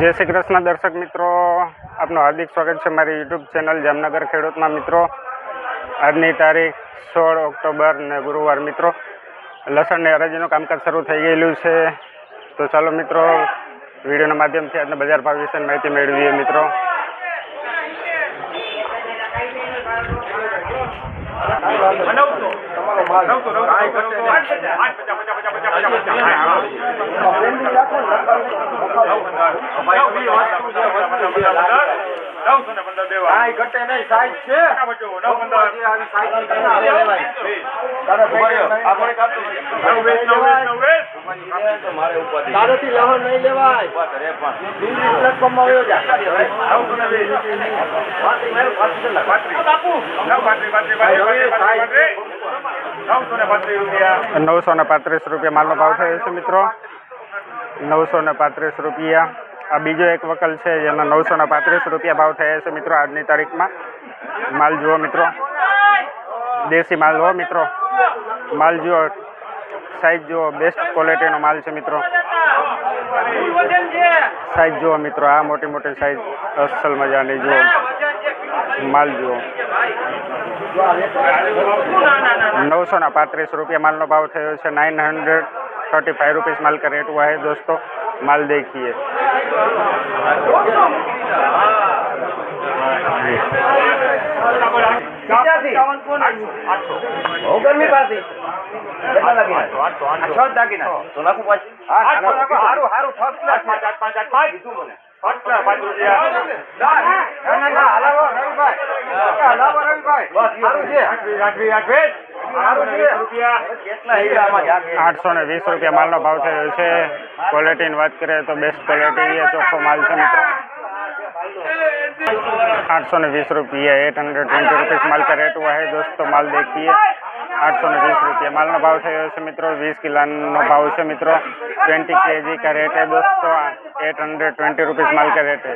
જય શ્રી કૃષ્ણ દર્શક મિત્રો. આપનું હાર્દિક સ્વાગત છે મારી યુટ્યુબ ચેનલ જામનગર ખેડૂતમાં મિત્રો. આજની તારીખ સોળ ઓક્ટોબર ને ગુરુવાર મિત્રો. લસણની હરાજીનું કામકાજ શરૂ થઈ ગયેલું છે. તો ચાલો મિત્રો, વિડીયોના માધ્યમથી આજના બજાર ભાવ વિશે માહિતી મેળવીએ મિત્રો. ઘટે નહીં સાઈઝ છે તારેથી. નવસો ને પાંત્રીસ રૂપિયા માલનો ભાવ થયો છે, મિત્રો. નવસો ને પાંત્રીસ રૂપિયા. આ બીજો એક વકલ છે જેના નવસો ને પાંત્રીસ રૂપિયા ભાવ થયા છે, મિત્રો, આજની તારીખમાં. માલ જુઓ, મિત્રો. દેશી માલ હો, મિત્રો. માલ જુઓ. સાઈઝ જુઓ બેસ્ટ ક્વોલિટીનો માલ છે મિત્રો સાઈઝ જુઓ મિત્રો આ મોટી મોટી સાઈઝ અસલ મજાની જુઓ માલ જુઓ नौ ना पैंतीस रुपया माल नो भाव थयो છે nine hundred thirty five rupees माल का रेट हुआ है दोस्तों माल देखिए ઓગણમી ગરમી આઠસો. ને વીસ રૂપિયા. માલનો ભાવ થયો છે ક્વોલિટીની વાત કરીએ તો બેસ્ટ ક્વોલિટી ચોખ્ખો માલ છે મિત્રો. आठ सौ ने बीस रुपये एट हंड्रेड ट्वेंटी रुपीज़ माल का रेट हुआ है दोस्तों माल देखिए आठ सौ ने बीस रुपये माल નો ભાવ થયો છે મિત્રો વીસ કિલોનો ભાવ છે મિત્રો ट्वेंटी के जी का रेट है दोस्तों एट हंड्रेड ट्वेंटी रुपीज़ माल का रेट है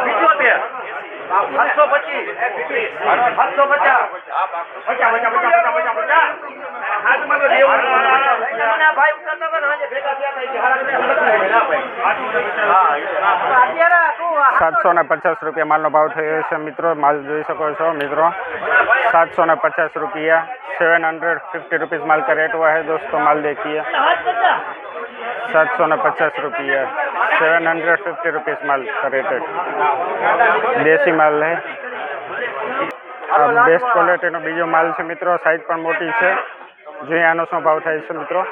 પિત્તોતેર. સાતસો પચીસ સાતસો પચાસ હાથમાં તો દેવું. તમને આ ભાઈ ઉતરતા હતા ને, આજે ભેગા થયા હતા, એ કે હારા કરીને અલગ નહીં ના ભાઈ. હા, એ તો ના ભાઈ. અત્યારે તું આ સાતસો ને પચાસ રૂપિયા માલનો ભાવ થયો છે મિત્રો માલ જોઈ શકો છો મિત્રો सात सौ ने पचास रुपया सेवन हंड्रेड फिफ्टी रुपीज़ माल का रेट हुआ है दोस्तों माल देखिए सात सौ ने पचास रुपया सेवन हंड्रेड फिफ्टी रुपीज़ माल का रेट है देसी माल है આ બેસ્ટ ક્વોલિટીનો બીજો માલ છે મિત્રો સાઈઝ પણ મોટી છે જોઈએ આનો શું ભાવ થાય છે મિત્રો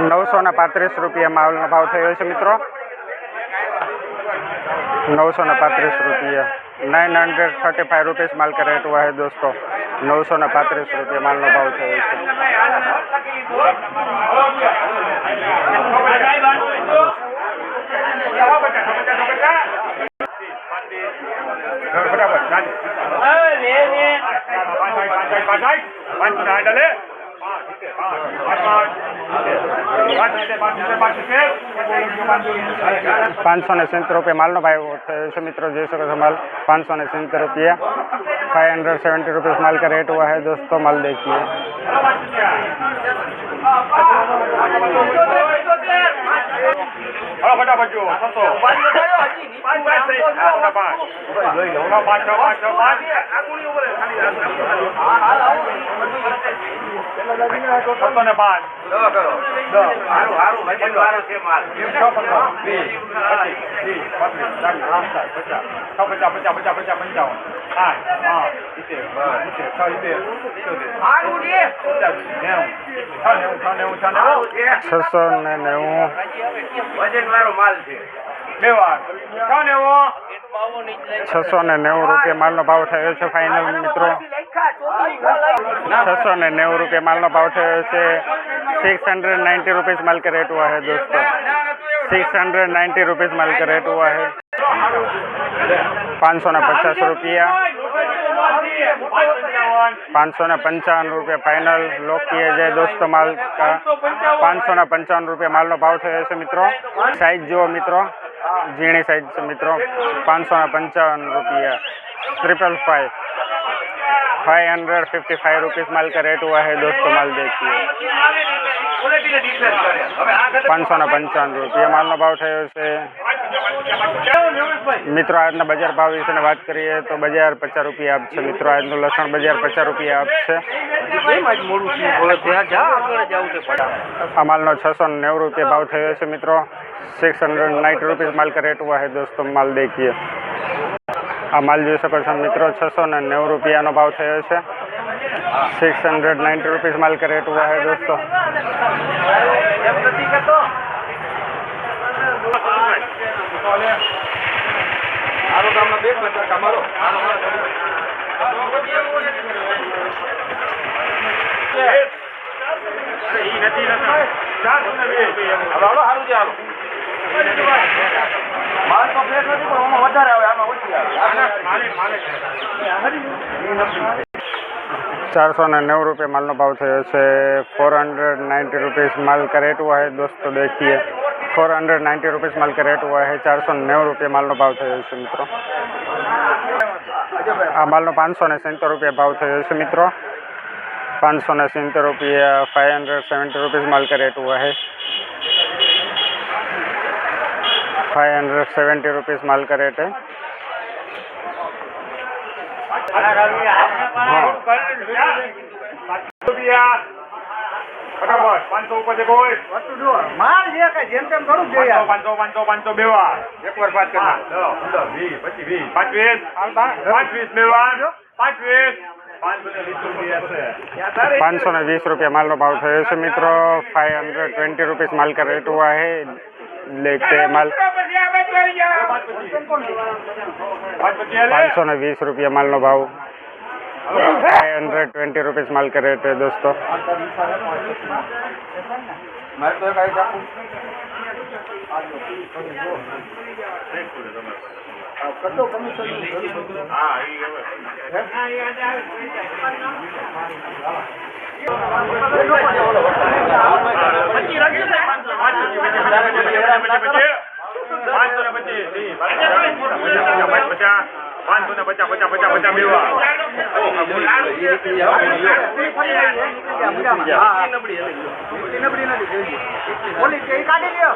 નવસો ને પાંત્રીસ રૂપિયા માલનો ભાવ થયો છે મિત્રો नौ सौ ने पैंतीस रुपये nine hundred thirty five rupees माल का रेट हुआ है दोस्तों નવસો ને પાંત્રીસ રૂપિયા માલનો ભાવ થયો છે. પાંચસો ને સિત્તેર રૂપિયા માલનો ભાવ થયો છે મિત્રો. જોઈ શકો છો માલ. પાંચસો ને સિત્તેર રૂપિયા. फाइव हंड्रेड सेवेंटी रुपीज़ माल का रेट हुआ है दोस्तों माल देखिए। હા ફટાફટ જુઓ. છસો પાંચ પાંચ થઈ આપણા પાંચ નવ પાંચ. નવ પાંચ નવ પંચાવન. સાઠ પાંચ સિત્તેર સિત્તેર છ સિત્તેર સિત્તોતેર હારું છે. પચાસ નેવું છ નેવું છ નેવું છ હારું નેવું છે. છસો ને નેવું વજન વાળો માલ છે બે વાર છ નેવું છસો ને નેવું રૂપિયા માલનો ભાવ થયો છે ફાઇનલ મિત્રો छः ने नेव रुपये माल भाव थयो છે सिक्स हंड्रेड नाइन्टी रुपीज़ माल का रेट हुआ है दोस्तों सिक्स हंड्रेड नाइन्टी रुपीज़ माल का रेट हुआ है पाँच सौ ने पचास रुपया પાંચસો ને પંચાવન રૂપિયા ફાઇનલ લોકીએ જે દોસ્તો માલ પાંચસો ને પંચાવન રૂપિયા માલનો ભાવ થયો છે મિત્રો. સાઈઝ જુઓ મિત્રો. ઝીણી સાઈઝ છે મિત્રો. પાંચસો ને પંચાવન રૂપિયા. Triple five five hundred fifty five rupees माल का रेट हुआ है, दोस्तों, माल देखिए। पाँच सौ ना पंचान रुपये माल ना भाव है उसे। मित्र आज ना बजार भाव विषय बात करिए तो बजार पचास रुपये आपसे, मित्रों आज ना लसन बजार पचास रुपये आपसे। अमाल छ सौ नेव रुपये भाव थे मित्रों। सिक्स हंड्रेड नाइन्टी रुपीज़ माल का रेट हुआ है, दोस्तों, माल देखिए। आ मालजी सकर्षण मित्रों छ सौ ने नेव रुपया भाव थे सिक्स हंड्रेड नाइंटी रूपीज माल का रेट हुआ है दोस्तों તો ફ્રેશ નથી પણ આમાં વધારે આવે આમાં ઓછી આવે चार सौ ने नौ रुपये माल नो भाव थयो છે फोर हंड्रेड नाइन्टी रुपीज़ माल का रेट हुआ है दोस्तों देखिए फोर हंड्रेड नाइन्टी रुपीज़ माल का रेट हुआ है चार सौ नौ रुपये माल નો ભાવ થયો છે મિત્રો આ માલનો પાંચસો ને સિત્તેર રૂપિયા ભાવ થયો છે મિત્રો પાંચસો ને સિત્તેર રૂપિયા फाइव हंड्रेड सेवेंटी रुपीज़ माल का रेट हुआ है फाइव हंड्रेड सेवेंटी रुपीज़ माल का रेट है ફટાફટ પાંચસો ઉપર છે કોઈ માલ છે કે જેમ તેમ થોડુંક જોઈએ પાંચસો પાંચસો પાંચસો બે વાર એક વાર વાત હા, દસ, પંદર, વીસ, પચીસ, વીસ. પાંચ વીસ. પાંચ વીસ બે વાર. પાંચ વીસ. પાંચસો ને વીસ રૂપિયા છે. पाँच सौ ने बीस रुपया माल નો ભાવ થયો છે મિત્રો फाइव हंड्रेड ट्वेंटी रुपीज़ माल का रेट हुआ है લેખે માલ પાંચસો ને વીસ રૂપિયા માલનો ભાવ. ફાઈવ હંડ્રેડ ટ્વેન્ટી રૂપીસ માલ કરે છે દોસ્તો. કમિશન પાંચસો ને પચીસ પાંચસો ને પચાસ મેળવા નબળી નબળી નથી કાઢી લ્યો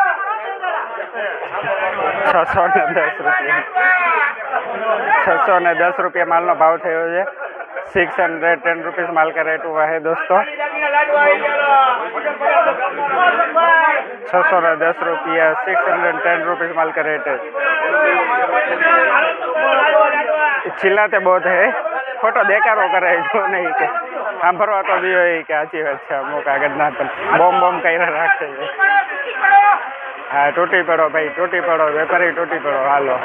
छ सौ ने दस रुपया माल ना भाव थे सिक्स हंड्रेड टेन रुपीज़ माल का रेट हुआ दोस्तों छ सौ ने दस रुपया सिक्स हंड्रेड टेन रुपीज़ माल का रेट है चिल्लाते बहुत है फ़ोटो देखा रो करे जो नहीं के तो दियो ही क्या चीज़ अच्छा मौका अगर ना तो बम बम હા તૂટી પડો ભાઈ તૂટી પડો વેપારી તૂટી પડો હાલો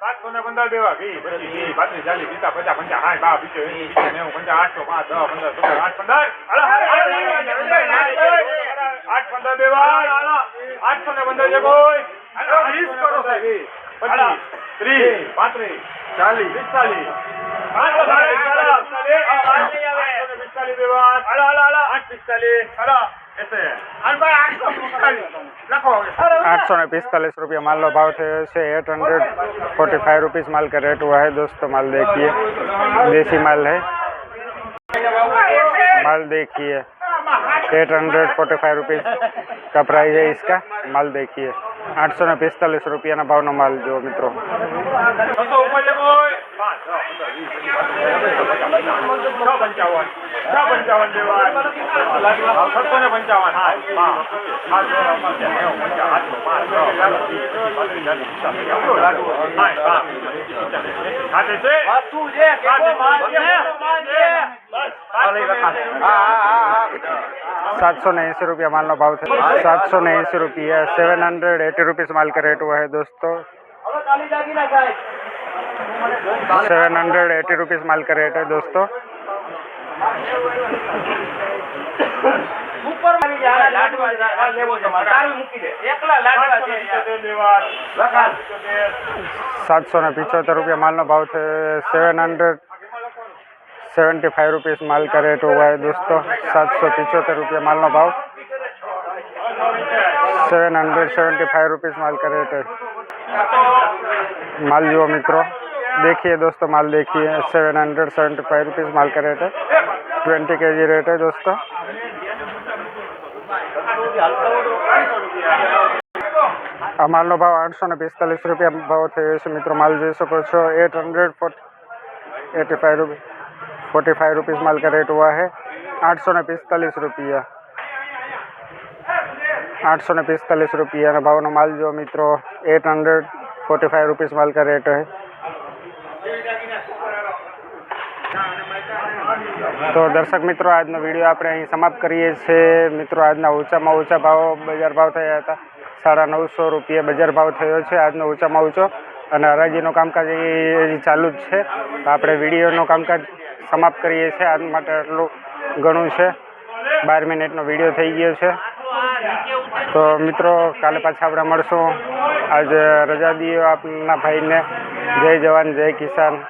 પાંચ પંદર પંદર દેવા ઘી પછી ઘી પાંત્રીસ ચાલીસ પીતા પચાસ પંચા સાઠ બા બીજો પંચા આઠસો પાંચ દસ પંદર આઠ પંદર આઠ પંદર દેવા આઠસો ને પંદર છે કોઈ કરો સાહેબ પચીસ ત્રીસ પાંત્રીસ ચાલીસ પિસ્તાલીસ પિસ્તાલીસ દેવા આઠ પિસ્તાલીસ એસે आठ सौ ने पिस्तालीस रुपया माल નો भाव થયો છે eight hundred forty five rupees माल का रेट हुआ है दोस्तों माल देखिए देसी माल है माल देखिए eight hundred forty five rupees का प्राइस है इसका माल देखिए આઠસો ને પિસ્તાલીસ રૂપિયાના ભાવનો માલ જુઓ મિત્રો. सात सौ नई सौ रुपया मान लो भाव थे। सात सौ नई सौ रुपया, सेवन हंड्रेड एटी रुपीज़ माल का रेट हुआ है दोस्तों। सेवन हंड्रेड एटी रुपीज़ माल का रेट है दोस्तों ઉપર મારી જાય લાડવા આ લેવો છે મારે તારું મૂકી દે એકલા લાડવા છે યાર. લખાણ सात सौ ने पिछोत्तर रुपया माल નો भाव થયો seven hundred seventy five rupees माल का रेट हुआ है दोस्तों सात सौ पिछोत्तर रुपया माल નો भाव seven hundred seventy five rupees माल का रेट है माल जो मित्रों, देखिए दोस्तों, माल देखिए seven hundred seventy five rupees माल का रेट है। ट्वेंटी के जी रेट है दोस्तों। आ माल भाव आठ सौ पिस्तालीस रुपया भाव थे मित्रों, माल जी सको eight hundred hundred eighty five five forty five five माल का रेट हुआ है, आठ सौ ने पिस्तालीस रुपया। આઠસો ને પિસ્તાલીस रुपये ભાવનો માલ જો મિત્રો. Eight hundred forty five rupees માલ का रेट है તો દર્શક મિત્રો, આજનો વીડિયો આપણે અહીં સમાપ્ત કરીએ છીએ. મિત્રો, આજના ઊંચામાં ઊંચા ભાવ, બજાર ભાવ થયા હતા. સાડા નવસો રૂપિયા બજાર ભાવ થયો છે આજનો ઊંચામાં ઓછો અને હરાજીનું કામકાજ એ ચાલુ જ છે. આપણે વિડીયોનું કામકાજ સમાપ્ત કરીએ છીએ. આજ માટે આટલું ઘણું છે. બાર મિનિટનો વીડિયો થઈ ગયો છે. તો મિત્રો, કાલે પાછા આપણે મળશું. આજે રજા દઈએ આપના ભાઈને. જય જવાન, જય કિસાન.